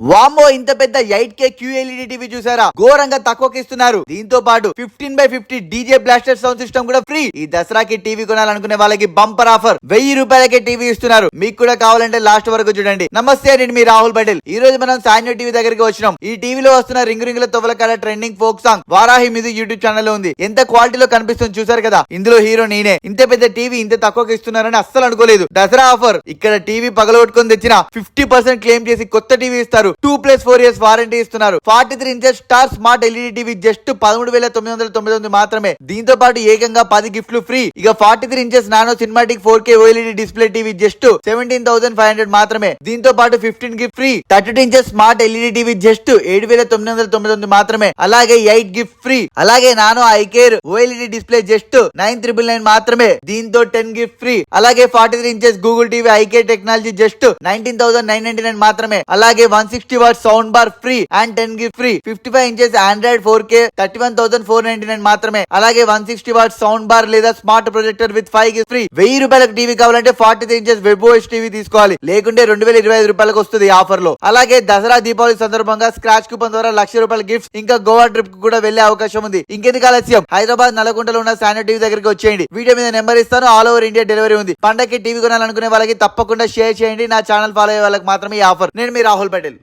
వామ్మో ఇంత పెద్ద ఎయిట్ కే క్యూఎల్ఈడి టీవీ చూసారా? ఘోరంగా తక్కువకి ఇస్తున్నారు దీంతో పాటు fifteen by fifty DJ blaster sound system కూడా ఫ్రీ. ఈ దసరాకి టీవీ కొనాలనుకునే వాళ్ళకి బంపర్ ఆఫర్. వెయ్యి రూపాయలకే టీవీ ఇస్తున్నారు. మీకు కూడా కావాలంటే లాస్ట్ వరకు చూడండి. నమస్తే నేను మీ రాహుల్ పటేల్. ఈ రోజు మనం సాన్యూ టీవీ దగ్గరికి వచ్చినాం. ఈ టీవీలో వస్తున్న రింగు రింగుల తొవల కళ trending folk song Varahi music YouTube ఛానల్లో ఉంది. ఎంత క్వాలిటీలో కనిపిస్తుంది చూసారు కదా? ఇందులో హీరో నేనే. ఇంత పెద్ద టీవీ ఇంత తక్కువకి ఇస్తున్నారని అస్సలు అనుకోలేదు. దసరా ఆఫర్. ఇక్కడ టీవీ పగలగొట్టుకొని తెచ్చిన ఫిఫ్టీ పర్సెంట్ క్లెయిమ్ చేసి కొత్త టీవీ ఇస్తారు. Two plus four years warranty ఇస్తున్నారు. Forty three inches star smart LED TV just పదమూడు వేల తొమ్మిది వందల తొమ్మిది తొమ్మిది మాత్రమే. దీంతో పాటు ఏకంగా పది గిఫ్ట్లు ఫ్రీ ఇక forty three inches nano cinematic four K OLED display TV just seventeen thousand five hundred మాత్రమే. దీంతో పాటు fifteen gift free thirty two inches smart LED TV just ఏడు వేల తొమ్మిది వందల తొమ్మిది తొమ్మిది మాత్రమే. అలాగే ఎయిట్ గిఫ్ట్ ఫ్రీ అలాగే nano eye care OLED display just nine triple nine మాత్రమే. దీంతో టెన్ గిఫ్ట్ ఫ్రీ అలాగే forty three inches Google TV IK technology just nineteen thousand nine ninety nine మాత్రమే. అలాగే one sixty watt sound bar free and ten gift free fifty five inches Android four K thirty one thousand four ninety nine మాత్రమే. అలాగే one sixty watt sound bar లేదా smart projector with five gift free వెయ్యి రూపాయలకు TV కావాలంటే forty three inches web OS TV తీసుకోవాలి. లేకుంటే రెండు వేల ఇరవై ఐదు రూపాయలకు వస్తుంది ఆఫర్లో అలాగే దసరా దీపావళి సందర్భంగా స్క్రాచ్ కూపన్ ద్వారా లక్ష రూపాయల గిఫ్ట్ ఇంకా గోవా ట్రిప్కు కూడా వెళ్ళే అవకాశం ఉంది. ఇంకెందుకు ఆలస్యం? హైదరాబాద్ నల్గొండలో ఉన్న శానియర్ టీవీ దగ్గరికి వచ్చేయండి. వీడియో మీద నెంబర్ ఇస్తాను. ఆల్ ఓవర్ ఇండియా డెలివరీ ఉంది. పండగకి టీవీ కొనాలనుకునే వాళ్ళకి తప్పకుండా షేర్ చేయండి. నా ఛానల్ ఫాలో అయ్యే వాళ్ళకి మాత్రమే ఈ ఆఫర్ నేను మీ రాహుల్ పటేల్.